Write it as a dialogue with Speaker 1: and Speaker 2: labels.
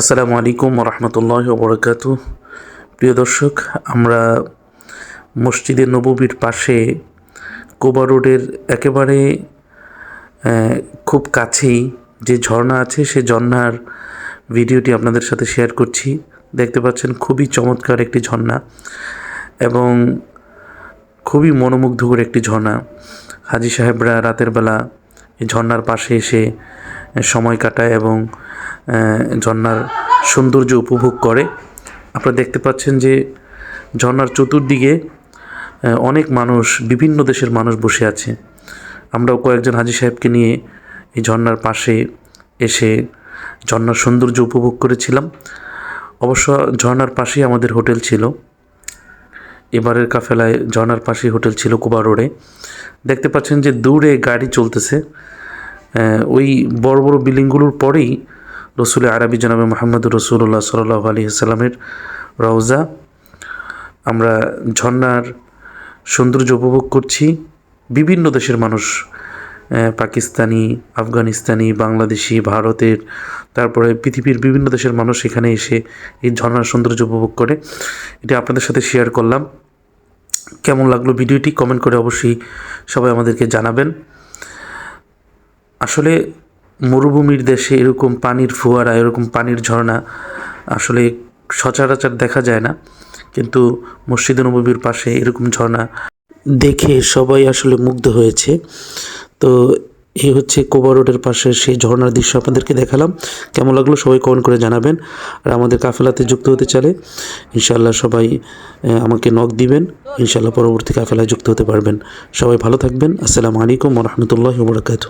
Speaker 1: আসসালামু আলাইকুম রহমতুল্লাহ বরকাত প্রিয় দর্শক, আমরা মসজিদে নববীর পাশে কোবা রোডের একেবারে খুব কাছেই যে ঝর্ণা আছে, সে ঝর্ণার ভিডিওটি আপনাদের সাথে শেয়ার করছি। দেখতে পাচ্ছেন খুবই চমৎকার একটি ঝর্ণা এবং খুবই মনোমুগ্ধকর একটি ঝর্ণা। হাজি সাহেবরা রাতের বেলা এই ঝর্ণার পাশে এসে সময় কাটায় এবং আহ, ঝর্ণার সৌন্দর্য উপভোগ করে। আপনারা দেখতে পাচ্ছেন যে ঝর্ণার চতুর্দিকে অনেক মানুষ বিভিন্ন দেশের মানুষ বসে আছে। আমরাও কয়েকজন হাজি সাহেবকে নিয়ে এই ঝর্ণার পাশে এসে ঝর্ণার সৌন্দর্য উপভোগ করেছিলাম। অবশ্য ঝর্ণার পাশেই আমাদের হোটেল ছিল। এবারের কাফেলায় ঝর্ণার পাশেই হোটেল ছিল কুবা রোডে। দেখতে পাচ্ছেন যে দূরে গাড়ি চলতেছে। ওই বড় বড় বিল্ডিংগুলোর পরেই রসুল আরবি জনাবে মোহাম্মদ রসুল্লাহ সাল্লাহ আলী সাল্লামের রওজা। আমরা ঝর্ণার সৌন্দর্য উপভোগ করছি। বিভিন্ন দেশের মানুষ পাকিস্তানি, আফগানিস্তানি, বাংলাদেশি, ভারতের, তারপরে পৃথিবীর বিভিন্ন দেশের মানুষ এখানে এসে এই ঝর্ণার সৌন্দর্য উপভোগ করে। এটা আপনাদের সাথে শেয়ার করলাম। কেমন লাগল ভিডিওটি? কমেন্ট করে অবশ্যই সবাই আমাদেরকে জানাবেন। আসলে মরুভূমির দেশে এরকম পানির ফোয়ারা, এরকম পানির ঝর্ণা আসলে সচরাচর দেখা যায় না। কিন্তু মসজিদ নবীর পাশে এরকম ঝর্ণা দেখে সবাই আসলে মুগ্ধ হয়েছে। তো এই হচ্ছে কোবা রোডের পাশে সেই ঝর্ণার দৃশ্য আপনাদেরকে দেখালাম। কেমন লাগল সবাই কমেন্ট করে জানাবেন। আর আমাদের কাফেলাতে যুক্ত হতে চাইলে ইনশাল্লাহ সবাই আমাকে নখ দিবেন। ইনশাল্লাহ পরবর্তী কাফেলায় যুক্ত হতে পারবেন। সবাই ভালো থাকবেন। আসসালামু আলাইকুম রহমতুল্লাহ বরকাতু